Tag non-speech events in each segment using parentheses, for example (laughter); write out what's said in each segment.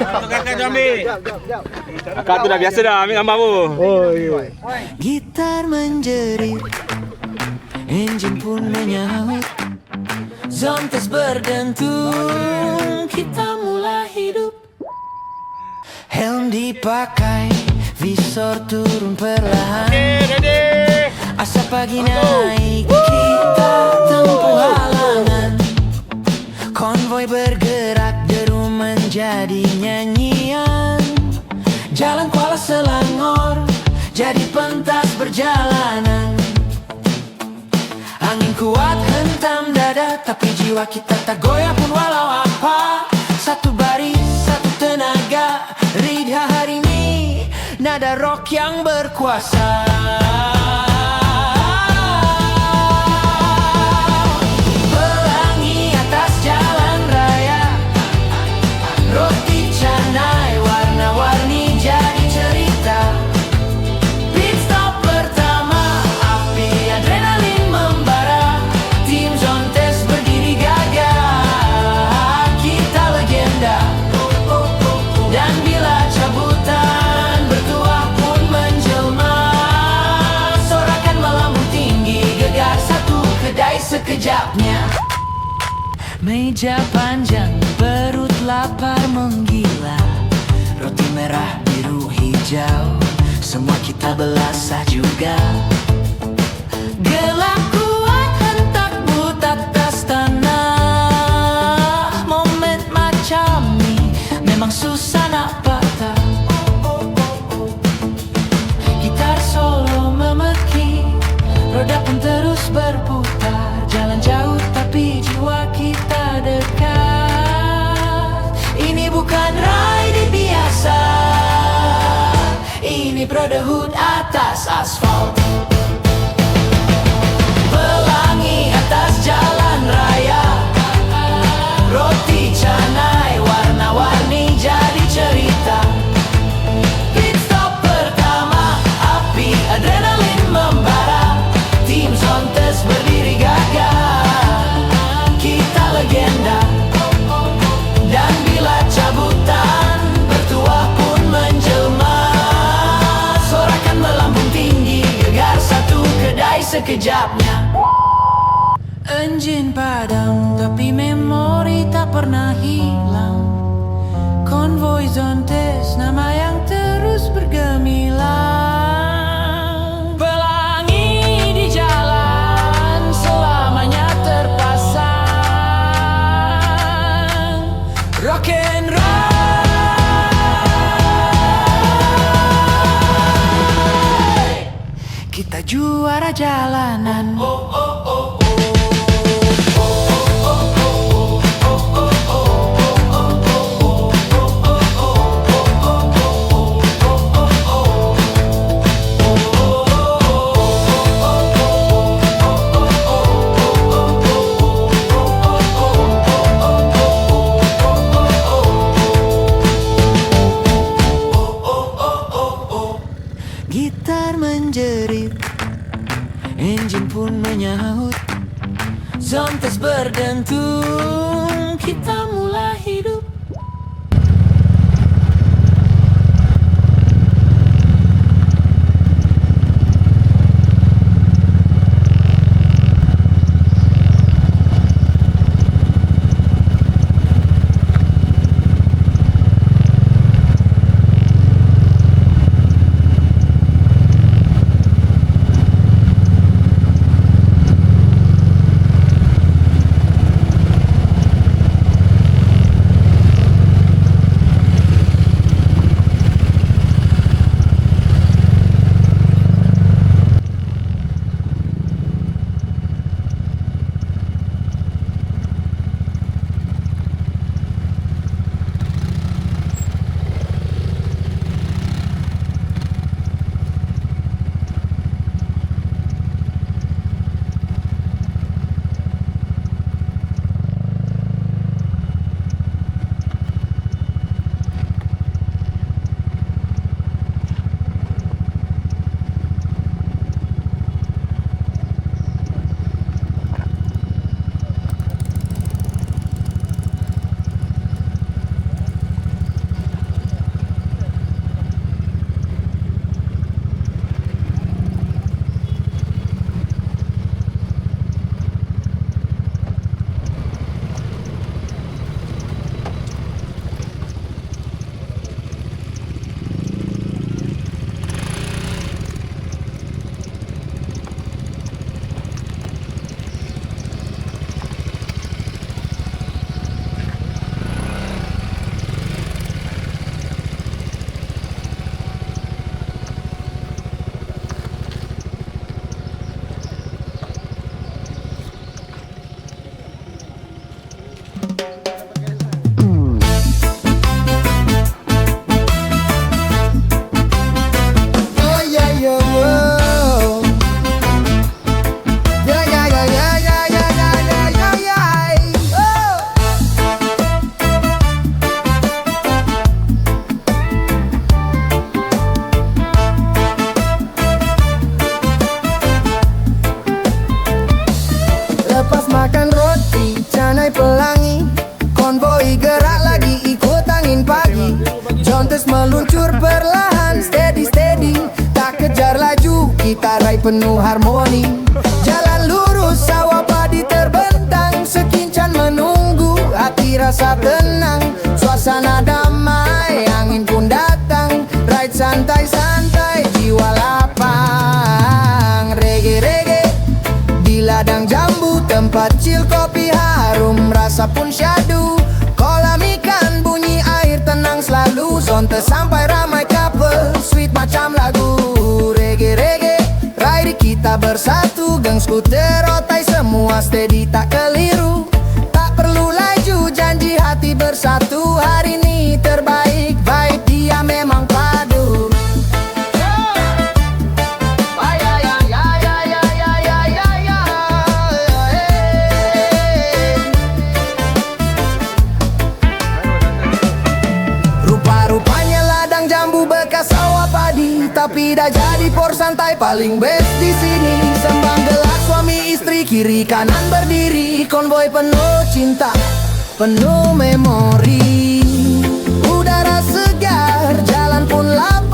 Kakak tu ambil. Kakak tu dah biasa dah ambil gambar pun. Oh. Gitar menjerit Engine pun menyaut Zontes berdentum Kita mulai hidup. Helm dipakai Visor turun perlahan. Asap pagi naik Kita tempuh halangan. Konvoi bergerak menjadi nyanyian. Jalan Kuala Selangor Jadi pentas perjalanan. Angin kuat hentam dada Tapi jiwa kita tak goyah pun walau apa. Satu baris, satu tenaga Ridha hari ini. Nada rock yang berkuasa Meja panjang, perut lapar menggila. Roti merah, biru, hijau. Semua kita belasah juga as far. Juara jalanan. Gitar menyaut Zontes berdentum Kita mulai hidup penuh harmoni. Jalan lurus sawah padi terbentang. Sekincan menunggu Hati rasa tenang. Suasana damai Angin pun datang. Ride santai-santai Jiwa lapang. Reggae-reggae di ladang jambu. Tempat chill kopi harum Rasa pun syadu. Kolam ikan bunyi air tenang selalu sampai kita bersatu. Geng skuter otai semua steady tak keliru padi Tapi dah jadi por santai. Paling best di sini Sembang gelas suami istri kiri kanan berdiri. Konvoy penuh cinta, penuh memori. Udara segar, jalan pun lapang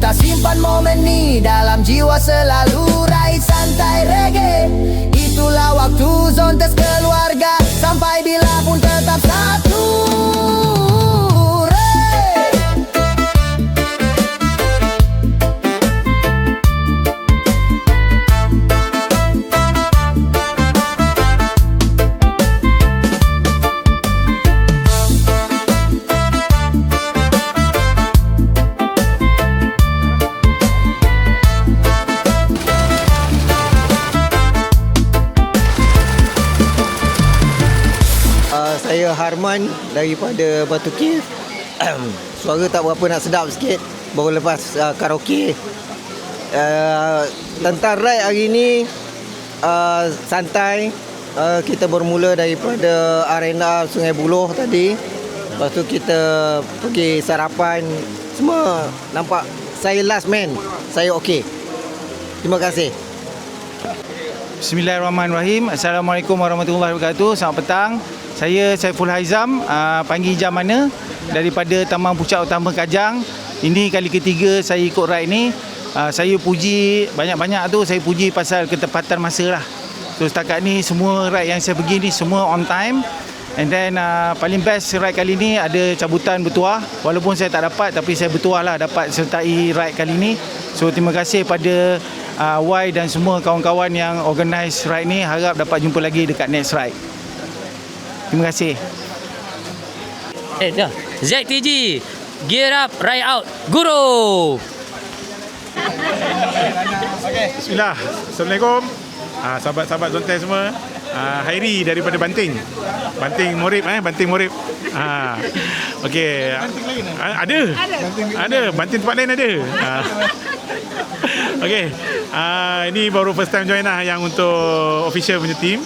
Kita simpan momen ni dalam jiwa selalu. Raih santai reggae. Itulah waktu Zontes keluarga. Sampai bila Harman daripada Batu Kir. (clears throat) Suara tak berapa nak sedap sikit baru lepas uh, karaoke. Uh, tentang ride hari ni uh, santai. Uh, kita bermula daripada arena Sungai Buloh tadi. Lepas tu kita pergi sarapan. Semua nampak saya last man. Saya okey. Terima kasih. Bismillahirrahmanirrahim. Assalamualaikum warahmatullahi wabarakatuh. Selamat petang. Saya Saiful Haizam, uh, panggil jam mana daripada Taman Puncak Utama Kajang. Ini kali ketiga saya ikut ride ni. Uh, saya puji banyak-banyak tu saya puji pasal ketepatan masa lah. So setakat ni semua ride yang saya pergi ni semua on time. And then uh, paling best ride kali ni ada cabutan bertuah. Walaupun saya tak dapat tapi saya bertuah lah dapat sertai ride kali ni. So terima kasih pada uh, Y dan semua kawan-kawan yang organize ride ni. Harap dapat jumpa lagi dekat next ride. Terima kasih. Eh, dah. ZTG. Gear up, ride out. Guru. Bismillah. Assalamualaikum. Ah, sahabat-sahabat Zontai semua. Ah, Hairi daripada Banting. Banting Morib eh, Banting Morib. Ah. Okey. Ah, ada. Ada. Banting tempat lain ada. Ah. Okey. Ah, ini baru first time join lah yang untuk official punya team.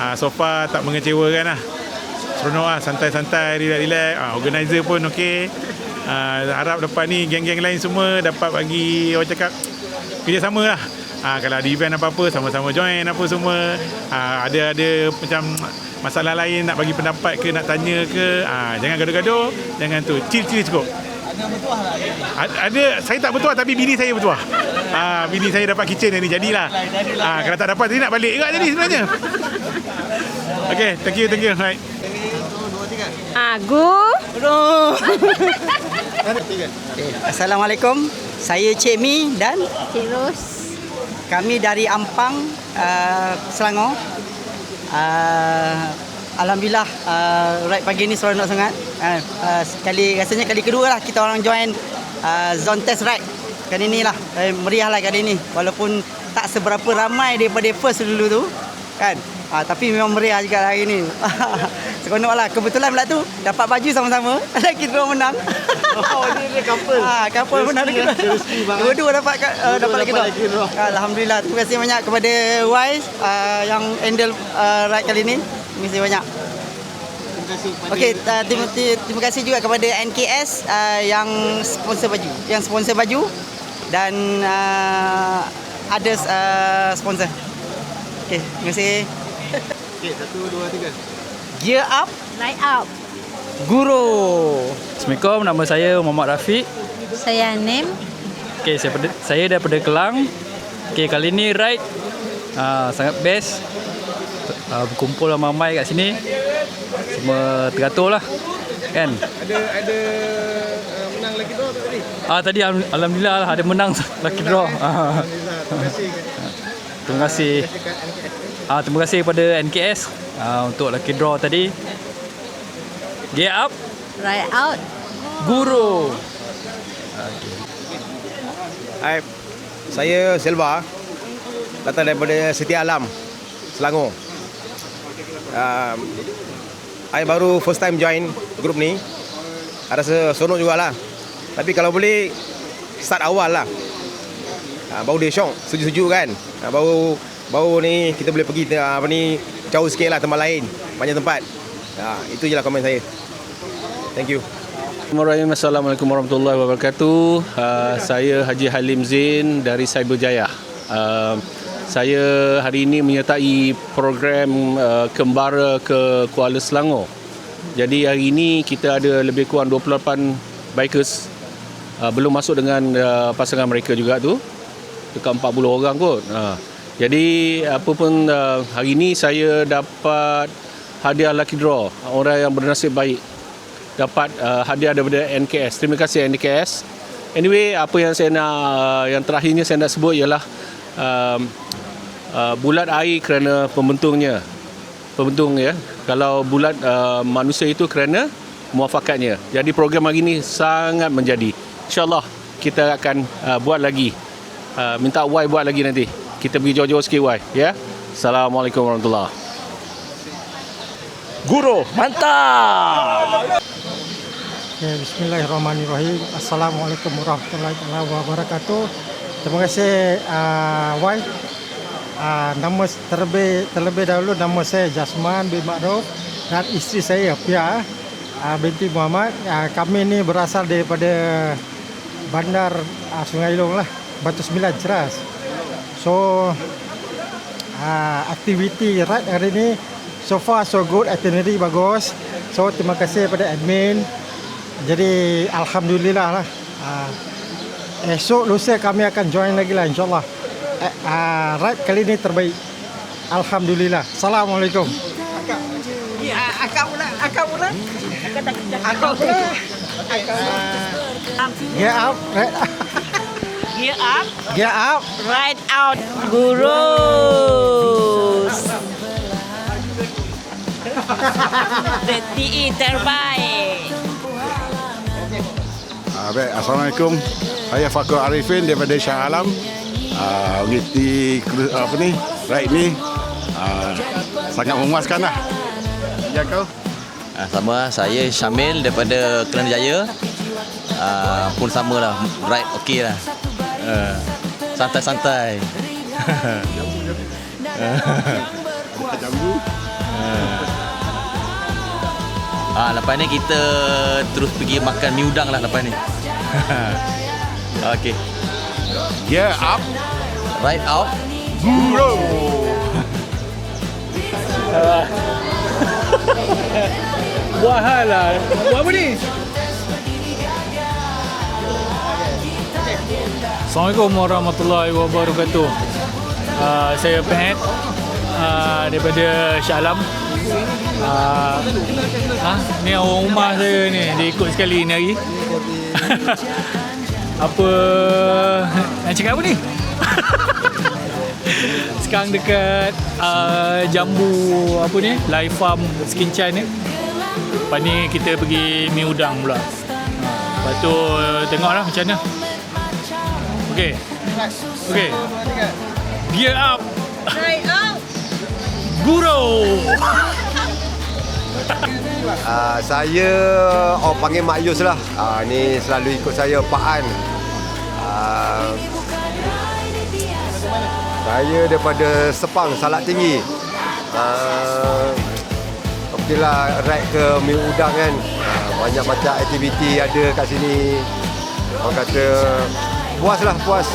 Ah, so far tak mengecewakan lah. Seronok lah, santai-santai, relax-relax. Ah, organizer pun okey. Ah, harap lepas ni geng-geng lain semua dapat bagi orang cakap kerjasama lah. Ah, kalau ada event apa-apa sama-sama join apa semua. Ah, ada ada macam masalah lain nak bagi pendapat ke nak tanya ke. Ah, jangan gaduh-gaduh, jangan tu. Chill-chill cukup. Ada, ada saya tak bertuah tapi bini saya bertuah. Ah, bini saya dapat kitchen ni jadilah. Ah, kalau tak dapat tadi nak balik juga jadi sebenarnya. Okay, thank you, thank you. Right. Agu. (laughs) Assalamualaikum. Saya Cik Mi dan Cik Ros. kami dari Ampang, uh, Selangor. Uh, Alhamdulillah uh, ride pagi ni seronok sangat. Uh, uh, sekali rasanya kali kedua lah kita orang join uh, zone test ride. Kali ni lah eh, meriah lah kali ni walaupun tak seberapa ramai daripada first dulu tu kan. Uh, tapi memang meriah juga hari ni. (laughs) Seronok lah. Kebetulan pula tu dapat baju sama-sama. (laughs) Lagi dua menang. Oh, ni dia couple. Ah, couple menang lagi dua. Dua-dua dapat uh, dapat lagi dua. Alhamdulillah. Terima kasih banyak kepada Wise uh, yang handle uh, ride kali ni. Terima kasih banyak. Okey, uh, terima, terima kasih juga kepada NKS uh, yang sponsor baju, yang sponsor baju dan uh, ada uh, sponsor. Okey, terima kasih. Okey, satu, dua, tiga. Gear up, Light up. guru. Assalamualaikum, nama saya Muhammad Rafiq. Saya Anim. Okay, saya, saya daripada Kelang. Okay, kali ni ride uh, sangat best. Uh, berkumpul ramai-ramai kat sini. Semua teratur lah. Kan? Ada ada uh, menang lagi tak tadi? Ah tadi al- alhamdulillah lah ada menang (laughs) lucky draw. Ah, Terima kasih. terima kasih. Ah terima kasih kepada NKS ah, untuk lucky draw tadi. Gear up, Right out. guru. Hai, saya Selva datang daripada Setia Alam, Selangor. Um, I baru first time join grup ni. I rasa seronok jugalah. Tapi kalau boleh start awal lah. Uh, baru dia syok, sejuk-sejuk kan. Uh, baru baru ni kita boleh pergi uh, apa ni jauh sikit lah tempat lain, banyak tempat. Uh, itu je lah komen saya. Thank you. Bismillahirrahmanirrahim. Assalamualaikum warahmatullahi wabarakatuh. Uh, saya Haji Halim Zain dari Cyberjaya. Uh, saya hari ini menyertai program uh, Kembara ke Kuala Selangor. Jadi hari ini kita ada lebih kurang 28 bikers. Uh, belum masuk dengan uh, pasangan mereka juga tu. Dekat 40 orang kot. Uh, jadi apa pun uh, hari ini saya dapat hadiah lucky draw. Orang yang bernasib baik dapat uh, hadiah daripada NKS. Terima kasih NKS. Anyway, apa yang saya nak uh, yang terakhirnya saya nak sebut ialah um, uh, bulat air kerana pembentungnya. Pembentung ya. Kalau bulat uh, manusia itu kerana muafakatnya. Jadi program hari ini sangat menjadi. InsyaAllah kita akan uh, buat lagi. Uh, minta Y buat lagi nanti. Kita pergi jauh-jauh sikit Y. Ya. Assalamualaikum warahmatullahi Guru, mantap! Okay, Bismillahirrahmanirrahim. Assalamualaikum warahmatullahi wabarakatuh. Terima kasih uh, Y. Uh, nama terlebih terlebih dahulu nama saya Jasman bin Ma'ruf dan isteri saya Pia uh, binti Muhammad. Uh, kami ni berasal daripada bandar uh, Sungai Long lah, Batu Sembilan Ceras. So uh, aktiviti ride hari ni so far so good, itinerary bagus. So terima kasih kepada admin jadi alhamdulillah lah. Uh, esok lusa kami akan join lagi lah insyaallah. Uh, uh, ride kali ni terbaik. Alhamdulillah. Assalamualaikum. Akak. Ya, akak pula, akak pula. Akak pula. Get up, right? Gear up. Get up. Right out. Gurus. (laughs) The TE terbaik. Ah, baik, Assalamualaikum. Saya Fakul Arifin daripada Shah Alam. Ah, mengikuti cruise- apa ni? Ride ni ah, sangat memuaskan lah. Ya kau? Ah, sama saya Syamil daripada Kelang Jaya. Ah, pun sama lah, ride okey lah. Ah, santai-santai. Jambu. (laughs) Ah, lepas ni kita terus pergi makan mi udang lah lepas ni. (laughs) okey. Gear up. Ride out. Guru. Buat hal lah. Buat apa ni? Assalamualaikum warahmatullahi wabarakatuh. Uh, saya Pat uh, daripada Shah Alam. Uh, ha? Ni orang rumah saya ni. Dia ikut sekali ni hari. (laughs) apa... Nak cakap apa ni? (laughs) Sekarang dekat uh, Jambu apa ni? Live Farm Skin ni. Lepas ni kita pergi mi udang pula. Lepas tu tengoklah macam mana. Okey. Okey. Gear up. Right out. Guru. (laughs) Uh, saya oh panggil Mak Yus lah. Uh, ni selalu ikut saya Pak An. Uh, saya daripada Sepang, Salak Tinggi. Uh, Okeylah ride ke Mi Udang kan. Uh, banyak macam aktiviti ada kat sini. Orang kata puas lah puas.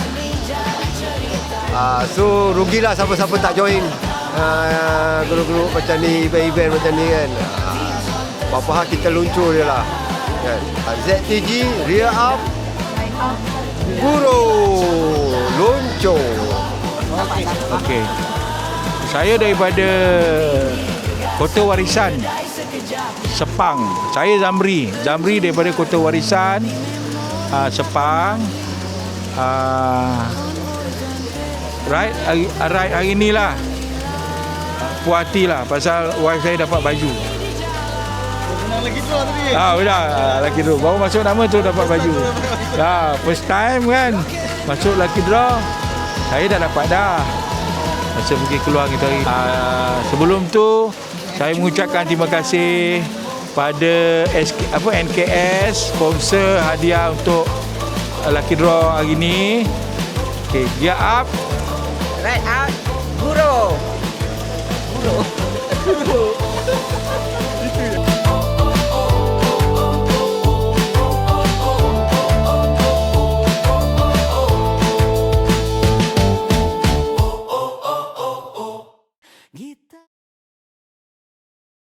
Uh, so rugilah siapa-siapa tak join uh, grup-grup macam ni, event-event macam ni kan. Uh, apa-apa hal kita luncur je lah. Kan? Uh, ZTG, Rear Up, Guru, luncur. Okey. Saya daripada Kota Warisan Sepang. Saya Zamri. Zamri daripada Kota Warisan uh, Sepang. Uh, right hari, right hari ni lah puas hati lah pasal wife saya dapat baju Ah, udah ah, lucky draw. Baru masuk nama tu dapat baju. Dah, first time kan. Masuk lucky draw. Saya dah dapat dah. Masa pergi keluar kita hari. Ah, sebelum tu saya mengucapkan terima kasih pada SK, apa NKS sponsor hadiah untuk lucky draw hari ni. Okay, gear up. Right out. Guru. Guru. (laughs)